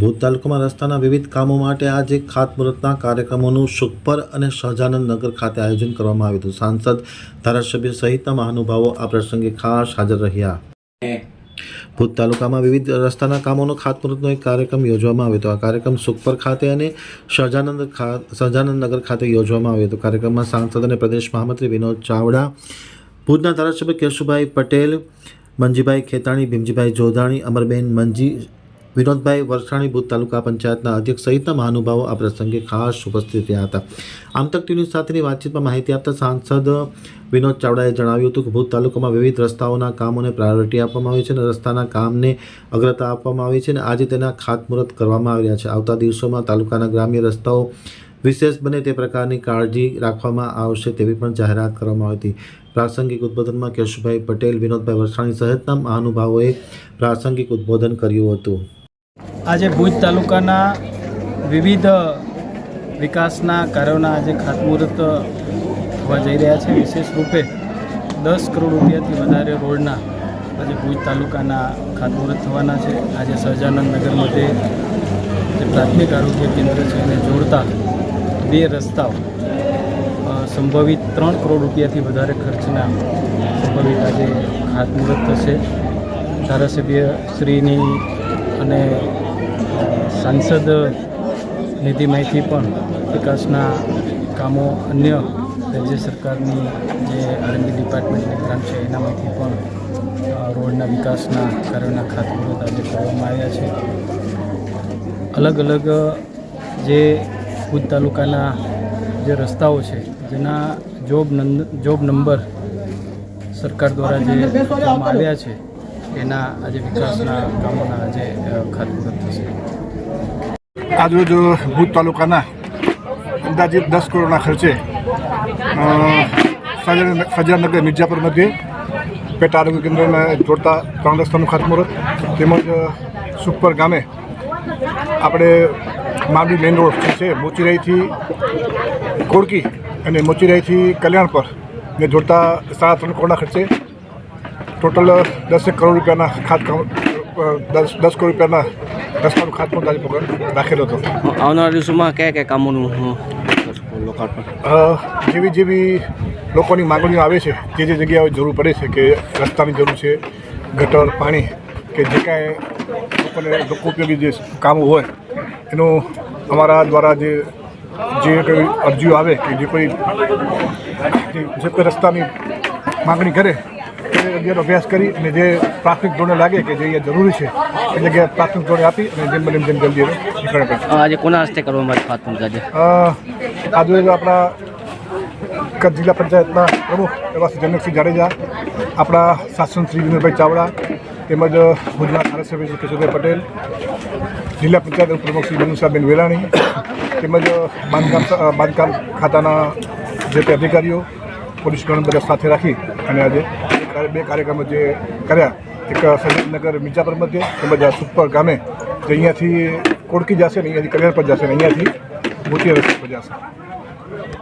ભૂત તાલુકામાં રસ્તાના વિવિધ કામો માટે આજે ખાતમુહૂર્તના કાર્યક્રમોનું સુખપર અને સહજાનંદ નગર ખાતે આયોજન કરવામાં આવ્યું હતું. સાંસદ, ધારાસભ્ય સહિતના મહાનુભાવો આ પ્રસંગે ખાસ હાજર રહ્યા. ભૂત તાલુકામાં વિવિધ રસ્તાના કામોનો ખાતમુહૂર્તનો એક કાર્યક્રમ યોજવામાં આવ્યો હતો. આ કાર્યક્રમ સુખપર ખાતે અને સહજાનંદ સહજાનંદ નગર ખાતે યોજવામાં આવ્યો હતો. કાર્યક્રમમાં સાંસદ અને પ્રદેશ મહામંત્રી વિનોદ ચાવડા, ભુજના ધારાસભ્ય કેશુભાઈ પટેલ, મંજીભાઈ ખેતાણી, ભીમજીભાઈ જોધાણી, અમરબેન મંજી વિનોદભાઈ વરસાણી ભૂત તાલુકા પંચાયતના અધ્યક્ષ સહિતના મહાનુભાવો આ પ્રસંગે ખાસ ઉપસ્થિત રહ્યા હતા. આમતક ટીવી સાથેની વાતચીતમાં માહિતી આપતા સાંસદ વિનોદ ચાવડાએ જણાવ્યું હતું કે ભૂત તાલુકામાં વિવિધ રસ્તાઓના કામોને પ્રાયોરિટી આપવામાં આવી છે અને રસ્તાના કામને અગ્રતા આપવામાં આવી છે અને આજે તેના ખાતમુહૂર્ત કરવામાં આવી રહ્યા છે. આવતા દિવસોમાં તાલુકાના ગ્રામ્ય રસ્તાઓ વિશેષ બને તે પ્રકારની કાળજી રાખવામાં આવશે તેવી પણ જાહેરાત કરવામાં આવી હતી. પ્રાસંગિક ઉદ્બોધનમાં કેશુભાઈ પટેલ, વિનોદભાઈ વરસાણી સહિતના મહાનુભાવોએ પ્રાસંગિક ઉદ્બોધન કર્યું હતું. આજે ભુજ તાલુકાના વિવિધ વિકાસના કાર્યોના આજે ખાતમુહૂર્ત થવા જઈ રહ્યા છે. વિશેષ રૂપે દસ કરોડ રૂપિયાથી વધારે રોડના આજે ભુજ તાલુકાના ખાતમુહૂર્ત થવાના છે. આજે સહજાનંદ નગર મધ્યે જે પ્રાથમિક આરોગ્ય કેન્દ્ર છે એને જોડતા બે રસ્તાઓ સંભવિત ત્રણ કરોડ રૂપિયાથી વધારે ખર્ચના સંભવિત આજે ખાતમુહૂર્ત થશે. ધારાસભ્ય શ્રીની અને સાંસદ નીતિમાંથી પણ વિકાસના કામો અન્ય રાજ્ય સરકારની જે આરએમબી ડિપાર્ટમેન્ટની ગ્રાન્ટ છે એનામાંથી પણ રોડના વિકાસના કાર્યોના ખાતમુહૂર્ત આજે કરવામાં આવ્યા છે. અલગ અલગ, જે ભુજ તાલુકાના જે રસ્તાઓ છે, જેના જોબ જોબ નંબર સરકાર દ્વારા જે આવ્યા છે એના આજે વિકાસના કામોના આજે ખાતમુહૂર્ત થશે. આજરોજ ભુજ તાલુકાના અંદાજિત દસ કરોડના ખર્ચે સજાનગર મિર્જાપુર મધ્યે પેટા આરોગ્ય કેન્દ્રને જોડતા ત્રણ રસ્તાનું ખાતમુહૂર્ત, તેમજ સુખપર ગામે આપણે માંડવી મેઇન રોડ જે છે, મોચીરાઈથી કોડકી અને મોચીરાઈથી કલ્યાણ પર ને જોડતા સાડા ત્રણ કરોડના ખર્ચે ટોટલ દસેક કરોડ રૂપિયાના ખાત દસ દસ કરોડ રૂપિયાના રસ્તાનું ખાતમુહૂર્ત આજે પ્રોગ્રામ રાખેલો હતો. આવનારા દિવસોમાં કયા કયા કામોનું લોકાર્પણ? જેવી જેવી લોકોની માગણીઓ આવે છે જે જે જગ્યાએ જરૂર પડે છે કે રસ્તાની જરૂર છે ગટર પાણી કે જે કાંઈ લોકોને લોકો ઉપયોગી જે કામો હોય એનું અમારા દ્વારા જે જે કોઈ અરજીઓ આવે કે જે કોઈ જે કોઈ રસ્તાની માગણી કરે તે જગ્યાનો અભ્યાસ કરી અને જે પ્રાથમિક ધોરણે લાગે કે જે અહીંયા જરૂરી છે એ જગ્યાએ પ્રાથમિક ધોરણે આપી અને જેમ બને જેમ જલ્દી નીકળે આજે કોના હસ્તે કરવામાં ખાતમુહૂર્ત આજે? આજે આપણા કચ્છ જિલ્લા પંચાયતના પ્રમુખ એવા શ્રી જનકસિંહ જાડેજા આપણા શાસન શ્રી વિનોદભાઈ ચાવડા તેમજ ભુજના ધારાસભ્ય શ્રી કેશુભાઈ પટેલ જિલ્લા પંચાયત પ્રમુખ શ્રી મનુષાબેન વેલાણી તેમજ બાંધકામ બાંધકામ ખાતાના જે તે અધિકારીઓ પોલીસ ગણ બધા સાથે રાખી અને આજે બે કાર્યક્રમો જે કર્યા. એક સજ્જનગર મિર્જાપર મધ્ય, તેમજ આ સુપર ગામે, જે અહીંયાથી કોડકી જશે ને અહીંયાથી કલ્યાણ પર જશે ને અહીંયાથી મોતી રસ્તે પર જશે.